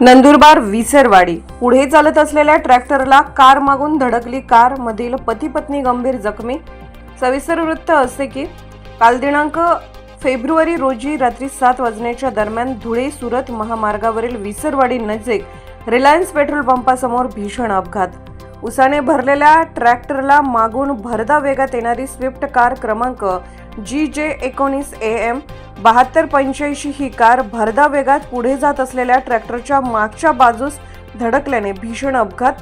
नंदुरबार विसरवाडी. पुढे चालत असलेल्या ट्रॅक्टरला कार मागून धडकली कार. मधील पती पत्नी गंभीर जखमी. सविस्तर वृत्त असे की काल दिनांक फेब्रुवारी रोजी रात्री सात वाजण्याच्या दरम्यान धुळे सुरत महामार्गावरील विसरवाडी नजीक रिलायन्स पेट्रोल पंपासमोर भीषण अपघात. उसाने भरलेल्या ट्रॅक्टरला मागून भरदा वेगात येणारी स्विफ्ट कार क्रमांक जी जे एकोणीस ए एम बहात्तर पंच्याऐंशी ही कार भरदा वेगात पुढे जात असलेल्या ट्रॅक्टरच्या मागच्या बाजूस धडकल्याने भीषण अपघात.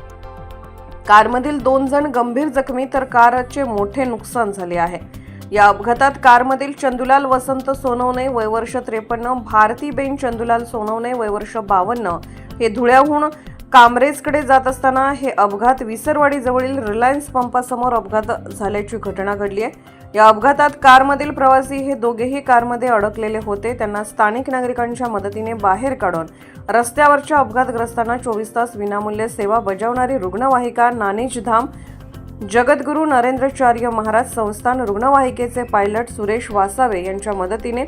कारमधील दोन जण गंभीर जखमी तर कारचे मोठे नुकसान झाले आहे. या अपघातात कारमधील चंदुलाल वसंत सोनवणे वयवर्ष त्रेपन्न भारतीबेन चंदुलाल सोनवणे वयवर्ष बावन्न हे धुळ्याहून कामरेजकडे जात असताना हे अपघात विसरवाडीजवळील रिलायन्स पंपासमोर अपघात झाल्याची घटना घडली आहे. या अपघातात कारमधील प्रवासी हे दोघेही कारमध्ये अडकलेले होते. त्यांना स्थानिक नागरिकांच्या मदतीने बाहेर काढून रस्त्यावरच्या अपघातग्रस्तांना चोवीस तास विनामूल्य सेवा बजावणारी रुग्णवाहिका नानेजधाम जगद्गुरू नरेंद्रचार्य महाराज संस्थान रुग्णवाहिकेचे पायलट सुरेश वासावे यांच्या मदतीने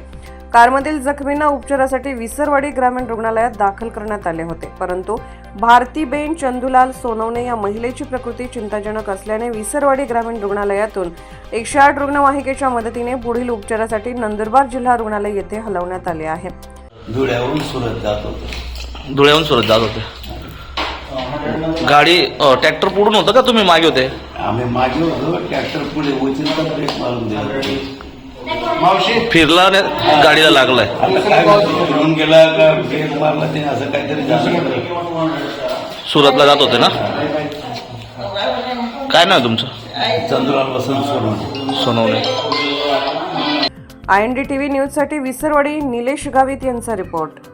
कारमधील जखमींना उपचारासाठी विसरवाडी ग्रामीण रुग्णालयात दाखल करण्यात आले होते. परंतु भारतीबेन चंदुलाल सोनवणे या महिलेची प्रकृती चिंताजनक असल्याने विसरवाडी ग्रामीण रुग्णालयातून एकशे आठ रुग्णवाहिकेच्या मदतीने पुढील उपचारासाठी नंदुरबार जिल्हा रुग्णालय येथे हलवण्यात आले आहे. धुळ्याहून सुरत जात होतो. धुळ्याहून सुरत जात होते. गाडी ट्रॅक्टर पुढून होतं का तुम्ही मागे होते? आम्ही मागे होतो ट्रॅक्टर पुढे ब्रेक मारून फिरला गाडीला लागलाय. आता काय माहिती, फिरून गेला का ब्रेक मारला ते असं काहीतरी झालं. सुरतला जात होते ना? काय नाव तुमचं? वसंत सोडून Sonawane. I N D T V न्यूजसाठी विसरवाडी निलेश गावित यांचा रिपोर्ट.